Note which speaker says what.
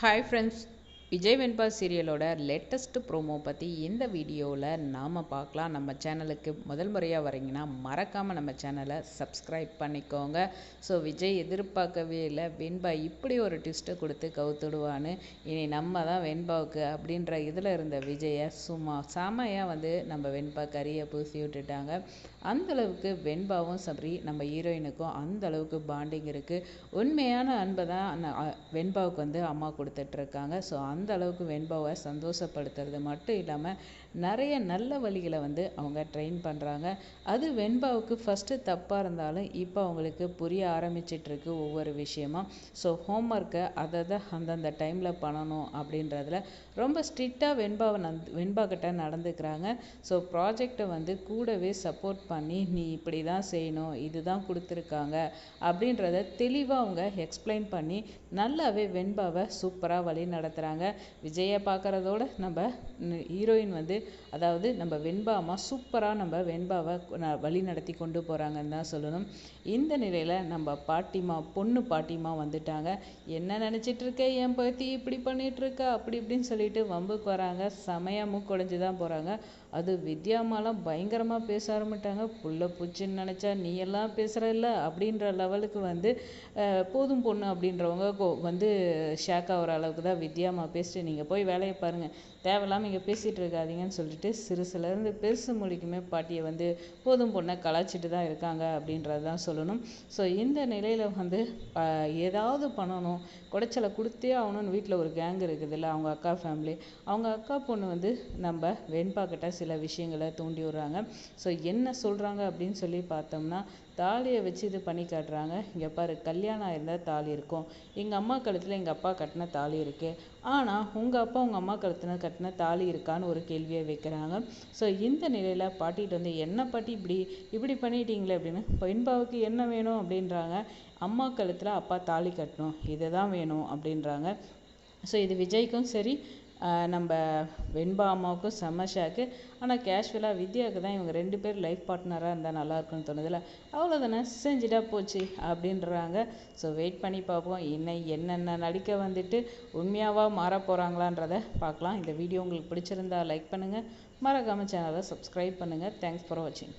Speaker 1: Hi friends, Vijay Venba சீரியலோட latest promo பற்றி இந்த வீடியோவில் நாம் பார்க்கலாம். நம்ம சேனலுக்கு முதல் முறையாக வரீங்கன்னா மறக்காமல் நம்ம சேனலை சப்ஸ்கிரைப் பண்ணிக்கோங்க. ஸோ விஜய் எதிர்பார்க்கவே இல்லை. வெண்பா இப்படி ஒரு ட்விஸ்ட்டை கொடுத்து கவுத்துடுவான்னு. இனி நம்ம தான் வெண்பாவுக்கு அப்படின்ற இதில் இருந்த விஜயை சும்மா செமையாக வந்து நம்ம வெண்பா கறியை பூசி விட்டுட்டாங்க. அந்தளவுக்கு வெண்பாவும் சரி நம்ம ஹீரோயினுக்கும் அந்த அளவுக்கு பாண்டிங் இருக்குது உண்மையான அன்பை தான் வெண்பாவுக்கு வந்து அம்மா கொடுத்துட்ருக்காங்க ஸோ அந்த அளவுக்கு வெண்பாவை சந்தோஷப்படுத்துறது மட்டும் இல்லாமல் நிறைய நல்ல வழிகளை வந்து அவங்க ட்ரெயின் பண்ணுறாங்க அது வெண்பாவுக்கு ஃபஸ்ட்டு தப்பாக இருந்தாலும் இப்போ அவங்களுக்கு புரிய ஆரம்பிச்சிட்ருக்கு ஒவ்வொரு விஷயமா ஸோ ஹோம்ஒர்க்கை அதை தான் அந்தந்த டைமில் பண்ணணும் அப்படின்றதுல ரொம்ப ஸ்ட்ரிக்டாக வெண்பாவை நந் வெண்பா கிட்ட நடந்துக்கிறாங்க. ஸோ ப்ராஜெக்டை வந்து கூடவே சப்போர்ட் பண்ணி நீ இப்படி தான் செய்யணும் இது தான் கொடுத்துருக்காங்க அப்படின்றத தெளிவாக அவங்க எக்ஸ்பிளைன் பண்ணி நல்லாவே வெண்பாவை சூப்பராக வழி நடத்துகிறாங்க விஜயை பார்க்குறதோட நம்ம ஹீரோயின் வந்து அதாவது நம்ம வெண்பா அம்மா சூப்பராக நம்ம வெண்பாவை வழி நடத்தி கொண்டு போகிறாங்கன்னு தான் சொல்லணும். இந்த நிலையில் நம்ம பாட்டிமா பொண்ணு பாட்டிமா வந்துட்டாங்க. என்ன நினச்சிட்டு இருக்க? என் பற்றி இப்படி பண்ணிகிட்ருக்க இருக்க? அப்படி இப்படின்னு சொல்லிட்டு வம்புக்கு வராங்க. செமையாக மூக்குடைஞ்சு தான் போகிறாங்க அது வித்யாமாலாம் பயங்கரமாக பேச ஆரம்பிட்டாங்க. புள்ள பூச்சின்னு நினச்சா நீ எல்லாம் பேசுகிற இல்லை? அப்படின்ற லெவலுக்கு வந்து போதும் பொண்ணு அப்படின்றவங்க வந்து ஷேக் ஆகிற அளவுக்கு தான் வித்யாமா பேசிட்டு நீங்கள் போய் வேலையை பாருங்கள் தேவையில்லாமல் இங்கே பேசிகிட்டு இருக்காதீங்கன்னு சொல்லிட்டு சிறுசுலேருந்து பெருசு மொழிக்குமே பாட்டியை வந்து போதும் பொண்ணை கலாச்சிட்டு தான் இருக்காங்க அப்படின்றது தான் சொல்லணும். ஸோ இந்த நிலையில் வந்து ஏதாவது பண்ணணும். குடைச்சலை கொடுத்தே ஆகணும்னு வீட்டில் ஒரு கேங் இருக்குது இல்லை அவங்க அக்கா ஃபேமிலி அவங்க அக்கா பொண்ணு வந்து நம்ம வெண்பா கிட்ட சில விஷயங்களை தூண்டி விடுறாங்க. ஸோ என்ன சொல்கிறாங்க அப்படின்னு சொல்லி பார்த்தோம்னா தாலியை வச்சு இது பண்ணி காட்டுறாங்க. இங்கே பாரு கல்யாணம் ஆயிருந்தால் தாலி இருக்கும். எங்கள் அம்மா கழுத்தில் எங்கள் அப்பா கட்டின தாலி இருக்குது ஆனால் உங்கள் அப்பா உங்கள் அம்மா கழுத்துல கட்டின தாலி இருக்கான்னு ஒரு கேள்வியை வைக்கிறாங்க. ஸோ இந்த நிலையில் பாட்டிகிட்ட வந்து என்ன பாட்டி இப்படி இப்படி பண்ணிட்டீங்களே? அப்படின்னு பெண்பாவுக்கு என்ன வேணும்? அப்படின்றாங்க. அம்மா கழுத்தில் அப்பா தாலி கட்டணும். இதை தான் வேணும். அப்படின்றாங்க. ஸோ இது விஜய்க்கும் சரி நம்ம வெண்பா அம்மாவுக்கும் செம்ம ஷாக்கு ஆனால் கேஷுவலாக வித்யாவுக்கு தான் இவங்க ரெண்டு பேர் லைஃப் பார்ட்னராக இருந்தால் நல்லாயிருக்குன்னு தோணுதில்ல. அவ்வளோதானே செஞ்சுட்டா போச்சு அப்படின்றாங்க. ஸோ வெயிட் பண்ணி பார்ப்போம். இன்னும் என்னென்ன நடிக்க வந்துட்டு உண்மையாவா மாற போகிறாங்களான்றதை பார்க்கலாம். இந்த வீடியோ உங்களுக்கு பிடிச்சிருந்தா லைக் பண்ணுங்கள் மறக்காமல் சேனலை சப்ஸ்கிரைப் பண்ணுங்கள் தேங்க்ஸ் ஃபார் வாட்சிங்